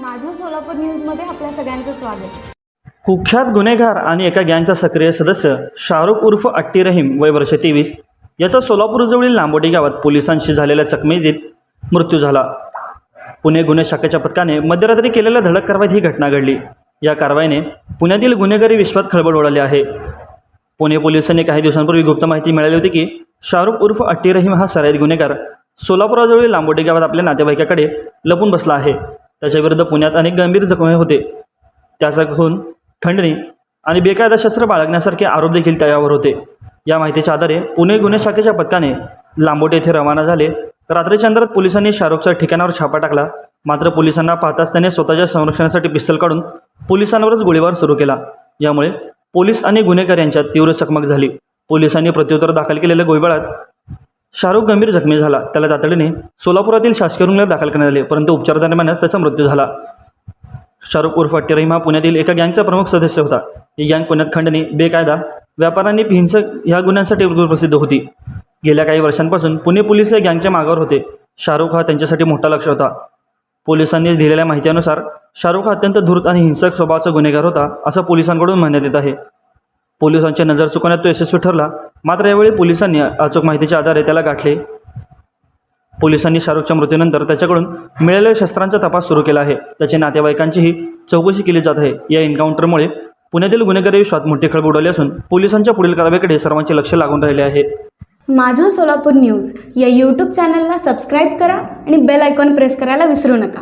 माझं सोलापूर न्यूजमध्ये आपल्या सगळ्यांचं स्वागत. कुख्यात गुन्हेगार आणि एका गँगचा सक्रिय सदस्य शाहरुख उर्फ अट्टी रहीम वय वर्ष तेवीस याचा सोलापूरजवळील लांबोटी गावात पोलिसांशी झालेल्या चकमकीत मृत्यू झाला. पुणे गुन्हे शाखेच्या पथकाने मध्यरात्री केलेल्या धडक कारवाईत ही घटना घडली. या कारवाईने पुण्यातील गुन्हेगारी विश्वात खळबळ उडाली आहे. पुणे पोलिसांनी काही दिवसांपूर्वी गुप्त माहिती मिळाली होती की शाहरुख उर्फ अट्टी रहीम हा सराईत गुन्हेगार सोलापुराजवळील लांबोटी गावात आपल्या नातेवाईकाकडे लपून बसला आहे. त्याच्याविरुद्ध पुण्यात अनेक गंभीर जखमी होते. त्याचा खंडणी आणि बेकायदा शस्त्र बाळगण्यासारखे आरोप देखील त्याच्यावर होते. या माहितीच्या आधारे पुणे गुन्हे शाखेच्या पथकाने लांबोटे येथे रवाना झाले. रात्रीच्या अंधारात पोलिसांनी शाहरुखच्या ठिकाणावर छापा टाकला. मात्र पोलिसांना पाहताच त्याने स्वतःच्या संरक्षणासाठी पिस्तल काढून पोलिसांवरच गोळीबार सुरू केला. यामुळे पोलीस आणि गुन्हेगार यांच्यात तीव्र चकमक झाली. पोलिसांनी प्रत्युत्तर दाखल केलेल्या गोळीबारात शाहरुख गंभीर जखमी झाला. त्याला तातडीने सोलापुरातील शासकीय रुग्णालयात दाखल करण्यात आले परंतु उपचारादरम्यानच त्याचा मृत्यू झाला. शाहरुख उर्फ अट्टी हा पुण्यातील एका गँगचा प्रमुख सदस्य होता. ही गँग पुण्यात खंडणी बेकायदा व्यापारांनी हिंसक ह्या गुन्ह्यांसाठी प्रसिद्ध होती. गेल्या काही वर्षांपासून पुणे पोलीस या गँगच्या मागावर होते. शाहरुख हा त्यांच्यासाठी मोठा लक्ष होता. पोलिसांनी दिलेल्या माहितीनुसार शाहरुख हा अत्यंत धूर्त आणि हिंसक स्वभावाचा गुन्हेगार होता असं पोलिसांकडून म्हणण्यात येत आहे. पोलिसांच्या नजर चुकवण्यात तो यशस्वी ठरला. मात्र यावेळी पोलिसांनी अचूक माहितीच्या आधारे त्याला गाठले. पोलिसांनी शाहरुखच्या मृत्यूनंतर त्याच्याकडून मिळालेल्या शस्त्रांचा तपास सुरू केला आहे. त्याच्या नातेवाईकांचीही चौकशी केली जात आहे. या एन्काउंटरमुळे पुण्यातील गुन्हेगारी विश्वात मोठी खळबळ उडाली असून पोलिसांच्या पुढील कारवाईकडे सर्वांचे लक्ष लागून राहिले आहे. माझं सोलापूर न्यूज या यूट्यूब चॅनलला सबस्क्राईब करा आणि बेल आयकॉन प्रेस करायला विसरू नका.